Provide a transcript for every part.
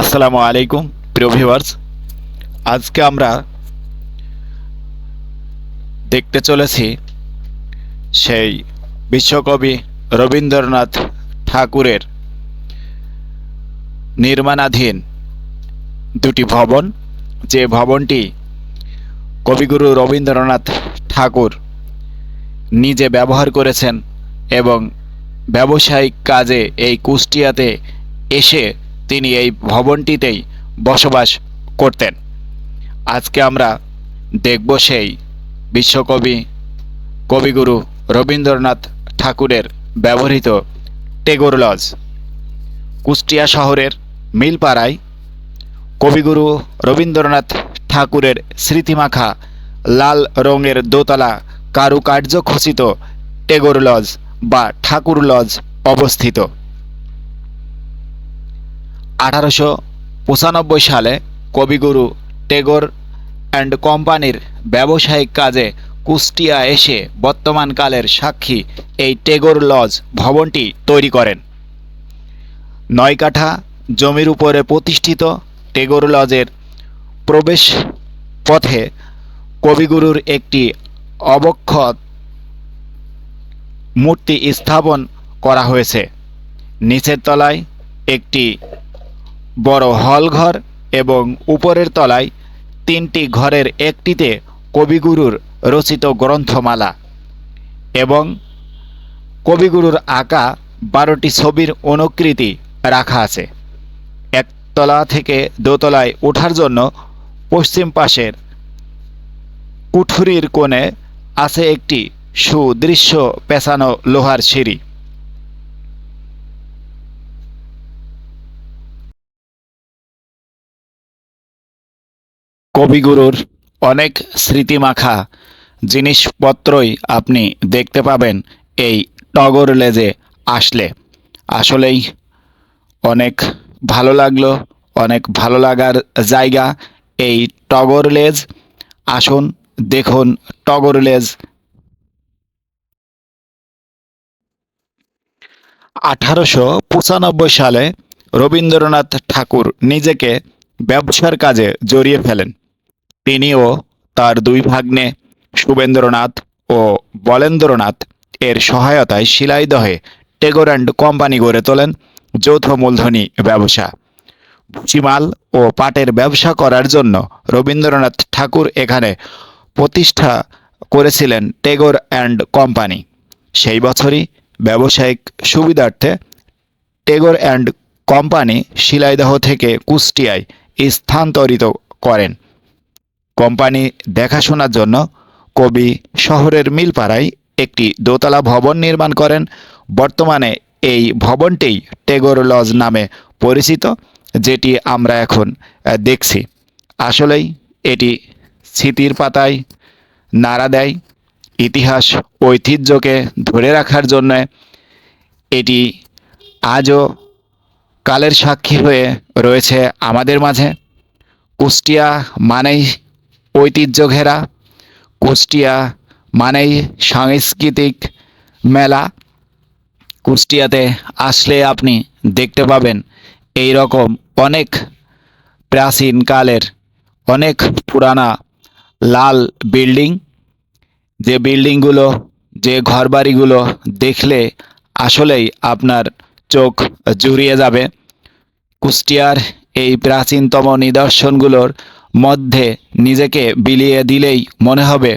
আসসালামু আলাইকুম, প্রিয় ভিউয়ার্স। আজকে আমরা দেখতে চলেছি সেই বিশ্বকবি রবীন্দ্রনাথ ঠাকুরের নির্মাণাধীন দুটি ভবন, যে ভবনটি কবিগুরু রবীন্দ্রনাথ ঠাকুর নিজে ব্যবহার করেছেন এবং ব্যবসায়িক কাজে এই কুষ্টিয়াতে এসে তিনি এই ভবনটিতেই বসবাস করতেন। আজকে আমরা দেখব সেই বিশ্বকবি, কবিগুরু রবীন্দ্রনাথ ঠাকুরের ব্যবহৃত টেগোর লজ। কুষ্টিয়া শহরের মিলপাড়ায় কবিগুরু রবীন্দ্রনাথ ঠাকুরের স্মৃতিমাখা লাল রঙের দোতলা কারুকার্য খচিত টেগোর লজ বা ঠাকুর লজ অবস্থিত। আঠারোশো পঁচানব্বই সালে কবিগুরু টেগোর অ্যান্ড কোম্পানির ব্যবসায়িক কাজে কুষ্টিয়া এসে বর্তমানকালের সাক্ষী এই টেগোর লজ ভবনটি তৈরি করেন। নয় কাঠা জমির উপরে প্রতিষ্ঠিত টেগোর লজের প্রবেশ পথে কবিগুরুর একটি অবক্ষত মূর্তি স্থাপন করা হয়েছে। নিচের তলায় একটি বড় হল ঘর এবং উপরের তলায় তিনটি ঘরের একটিতে কবিগুরুর রচিত গ্রন্থমালা এবং কবিগুরুর আঁকা বারোটি ছবির অনুকৃতি রাখা আছে। একতলা থেকে দোতলায় ওঠার জন্য পশ্চিম পাশের কুঠুরির কোণে আছে একটি সুদৃশ্য পেঁচানো লোহার সিঁড়ি। কবিগুরুর অনেক স্মৃতিমাখা জিনিসপত্রই আপনি দেখতে পাবেন এই টগর লেজে আসলে। আসলেই অনেক ভালো লাগল, অনেক ভালো লাগার জায়গা এই টগর লেজ। আসুন, দেখুন টগর লেজ। আঠারোশো পঁচানব্বই সালে রবীন্দ্রনাথ ঠাকুর নিজেকে ব্যবসার কাজে জড়িয়ে ফেলেন। তিনিও তার দুই ভাগ্নে, শুভেন্দ্রনাথ ও বলেন্দ্রনাথ, এর সহায়তায় শিলাইদহে টেগোর অ্যান্ড কোম্পানি গড়ে তোলেন যৌথ মূলধনী ব্যবসা। ভুসিমাল ও পাটের ব্যবসা করার জন্য রবীন্দ্রনাথ ঠাকুর এখানে প্রতিষ্ঠা করেছিলেন টেগোর অ্যান্ড কোম্পানি। সেই বছরই ব্যবসায়িক সুবিধার্থে টেগোর অ্যান্ড কোম্পানি শিলাইদহ থেকে কুষ্টিয়ায় স্থানান্তরিত করেন। কোম্পানি দেখাশোনার জন্য কবি শহরের মিলপাড়ায় একটি দোতলা ভবন নির্মাণ করেন। বর্তমানে এই ভবনটি টেগোর লজ নামে পরিচিত, যেটি আমরা এখন দেখছি। আসলেই এটি স্মৃতির পাতায় নাড়া দেয়। ইতিহাস ঐতিহ্যকে ধরে রাখার জন্য এটি আজও কালের সাক্ষী হয়ে রয়েছে আমাদের মাঝে। কুষ্টিয়া মানেই ঐতিহ্য ঘেরা কুষ্টিয়া মানেই সাংস্কৃতিক মেলা। কুষ্টিয়াতে আসলে আপনি দেখতে পাবেন এই রকম অনেক প্রাচীনকালের অনেক পুরানা লাল বিল্ডিং। যে বিল্ডিংগুলো, যে ঘরবাড়িগুলো দেখলে আসলেই আপনার চোখ জুড়িয়ে যাবে। কুষ্টিয়ার এই প্রাচীনতম নিদর্শনগুলোর মধ্যে নিজেকে বিলিয়ে দিলেই মনে হবে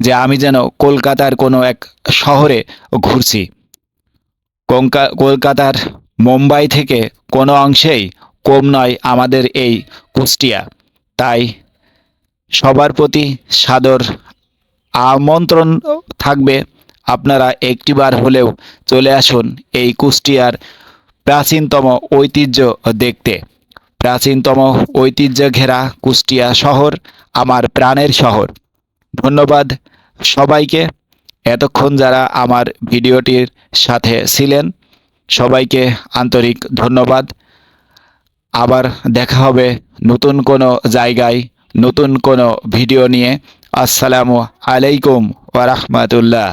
যে আমি যেন কলকাতার কোনো এক শহরে ঘুরছি। কলকাতার মুম্বাই থেকে কোনো অংশেই কম নয় আমাদের এই কুষ্টিয়া। তাই সবার প্রতি সাদর আমন্ত্রণ থাকবে। আপনারা একটিবার হলেও চলে আসুন এই কুষ্টিয়ার প্রাচীনতম ঐতিহ্য দেখতে। প্রাচীনতম ঐতিহ্য ঘেরা কুষ্টিয়া শহর আমার প্রাণের শহর। ধন্যবাদ সবাইকে। এতক্ষণ যারা আমার ভিডিওটির সাথে ছিলেন, সবাইকে আন্তরিক ধন্যবাদ। আবার দেখা হবে নতুন কোনো জায়গায়, নতুন কোনো ভিডিও নিয়ে। আসসালামু আলাইকুম ওয়া রাহমাতুল্লাহ।